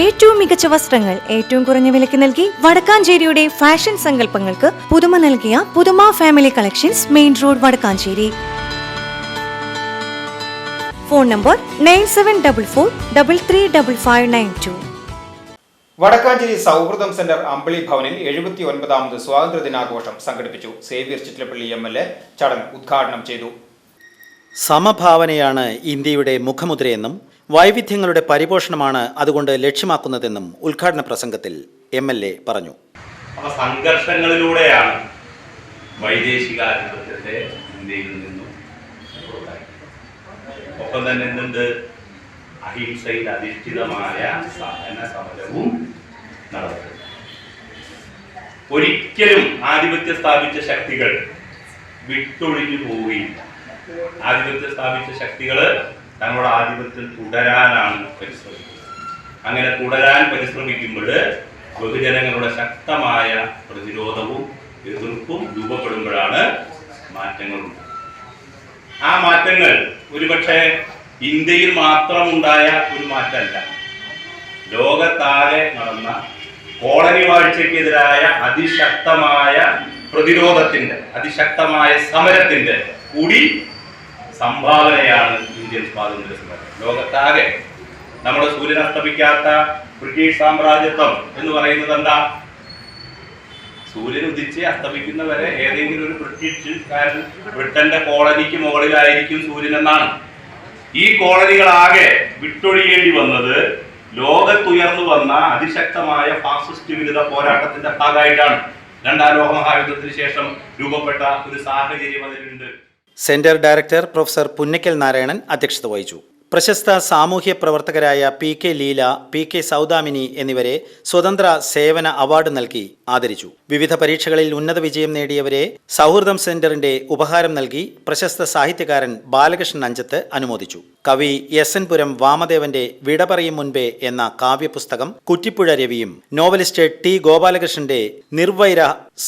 ഏറ്റവും മികച്ച വസ്ത്രങ്ങൾ ഏറ്റവും കുറഞ്ഞ വിലയ്ക്ക് നൽകി വടക്കാഞ്ചേരിയുടെ ഫാഷൻ സങ്കല്പങ്ങൾക്ക് പുതുമ നൽകിയ പുതുമ family collections main road Vadakkanchery. Phone number nine seven double four double three double five nine two Vadakkanchery സൗഹൃദം സെന്റർ അമ്പിളി ഭവനിൽ എഴുപത്തി ഒൻപതാമത് സ്വാതന്ത്ര്യ ദിനാഘോഷം സംഘടിപ്പിച്ചു. Xavier Chittilappilly M L A ചടങ്ങ് ഉദ്ഘാടനം ചെയ്തു. സമഭാവനയാണ് ഇന്ത്യയുടെ മുഖമുദ്രയെന്നും വൈവിധ്യങ്ങളുടെ പരിപോഷണമാണ് അതുകൊണ്ട് ലക്ഷ്യമാക്കുന്നതെന്നും ഉദ്ഘാടന പ്രസംഗത്തിൽ എം എൽ എ പറഞ്ഞു. സംഘർഷങ്ങളിലൂടെയാണ് വൈദേശികാധിപത്യത്തെ ഇന്ത്യയിൽ നിന്നും. ഒപ്പം തന്നെ എന്തുണ്ട്? അഹിംസയിൽ അധിഷ്ഠിതമായ സഹന സമരവും നടത്തുന്നത് ഒരിക്കലും ആധിപത്യം സ്ഥാപിച്ച ശക്തികൾ വിട്ടൊഴിഞ്ഞു പോവുകയില്ല. ആധിപത്യം സ്ഥാപിച്ച ശക്തികൾ തങ്ങളുടെ ആധിപത്യത്തിൽ തുടരാനാണ് പരിശ്രമിക്കുന്നത്. അങ്ങനെ തുടരാൻ പരിശ്രമിക്കുമ്പോൾ ബഹുജനങ്ങളുടെ ശക്തമായ പ്രതിരോധവും എതിർപ്പും രൂപപ്പെടുമ്പോഴാണ് മാറ്റങ്ങളുണ്ട് ആ മാറ്റങ്ങൾ ഒരുപക്ഷെ ഇന്ത്യയിൽ മാത്രമുണ്ടായ ഒരു മാറ്റമല്ല. ലോകത്താകെ നടന്ന കോളനി വാഴ്ചയ്ക്കെതിരായ അതിശക്തമായ പ്രതിരോധത്തിന്റെ അതിശക്തമായ സമരത്തിന്റെ കൂടി സംഭാവനയാണ് ഇന്ത്യൻ സ്വാതന്ത്ര്യ സമരം. ലോകത്താകെ നമ്മുടെ സൂര്യൻ അസ്തമിക്കാത്ത ബ്രിട്ടീഷ് സാമ്രാജ്യത്വം എന്ന് പറയുന്നത് എന്താ? സൂര്യൻ ഉദിച്ച് അസ്തമിക്കുന്നവരെ ഏതെങ്കിലും ഒരു ബ്രിട്ടീഷുകാരൻ ബ്രിട്ടന്റെ കോളനിക്ക് മുകളിലായിരിക്കും സൂര്യൻ എന്നാണ്. ഈ കോളനികളാകെ വിട്ടൊഴിയേണ്ടി വന്നത് ലോകത്തുയർന്നു വന്ന അതിശക്തമായ ഫാസിസ്റ്റ് വിരുദ്ധ പോരാട്ടത്തിന്റെ ഭാഗമായിട്ടാണ്. രണ്ടാം ലോകമഹായുദ്ധത്തിന് ശേഷം രൂപപ്പെട്ട ഒരു സാഹചര്യം അതിലുണ്ട്. Centre director professor Punnakkal Narayanan അധ്യക്ഷത വഹിച്ചു. പ്രശസ്ത സാമൂഹ്യ പ്രവർത്തകരായ P K Leela P K Saudamini എന്നിവരെ സ്വതന്ത്ര സേവന അവാർഡ് നൽകി ആദരിച്ചു. വിവിധ പരീക്ഷകളിൽ ഉന്നത വിജയം നേടിയവരെ സൗഹൃദം സെന്ററിന്റെ ഉപഹാരം നൽകി പ്രശസ്ത സാഹിത്യകാരൻ ബാലകൃഷ്ണൻ അഞ്ചത്ത് അനുമോദിച്ചു. കവി എസ് എൻ പുരം വാമദേവന്റെ വിട പറയും മുൻപേ എന്ന കാവ്യപുസ്തകം കുറ്റിപ്പുഴ രവിയും നോവലിസ്റ്റ് ടി ഗോപാലകൃഷ്ണന്റെ നിർവൈര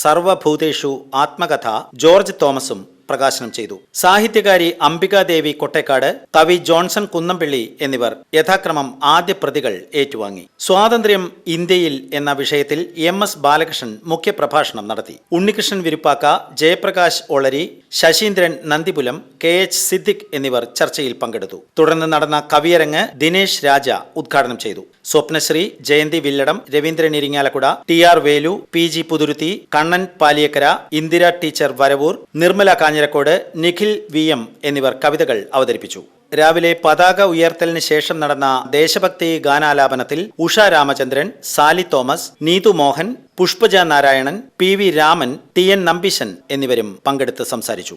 സർവഭൂതേഷു ആത്മകഥ ജോർജ് തോമസും പ്രകാശനം ചെയ്തു. സാഹിത്യകാരി അംബികാദേവി കൊട്ടേക്കാട് കവി ജോൺസൺ കുന്നംപിള്ളി എന്നിവർ യഥാക്രമം ആദ്യ പ്രതികൾ ഏറ്റുവാങ്ങി. സ്വാതന്ത്ര്യം ഇന്ത്യയിൽ എന്ന വിഷയത്തിൽ എം എസ് ബാലകൃഷ്ണൻ മുഖ്യപ്രഭാഷണം നടത്തി. ഉണ്ണികൃഷ്ണൻ വിരുപ്പാക്ക ജയപ്രകാശ് ഒളരി ശശീന്ദ്രൻ നന്ദിപുലം കെ എച്ച് സിദ്ദിഖ് എന്നിവർ ചർച്ചയിൽ പങ്കെടുത്തു. തുടർന്ന് നടന്ന കവിയരങ്ങ് ദിനേശ് രാജ ഉദ്ഘാടനം ചെയ്തു. Swapnasree Jayanthi Villadam Raveendran Irinjalakuda T R Velu P G Puthurithy Kannan Paliyakkara Indira teacher Varavoor Nirmala Kanjirakode Nikhil V M എന്നിവർ കവിതകൾ അവതരിപ്പിച്ചു. രാവിലെ പതാക ഉയർത്തലിന് ശേഷം നടന്ന ദേശഭക്തി ഗാനാലാപനത്തിൽ Usha Ramachandran Sally Thomas Neethu Mohan Pushpaja Narayanan P V Raman T N Nambisan എന്നിവരും പങ്കെടുത്ത് സംസാരിച്ചു.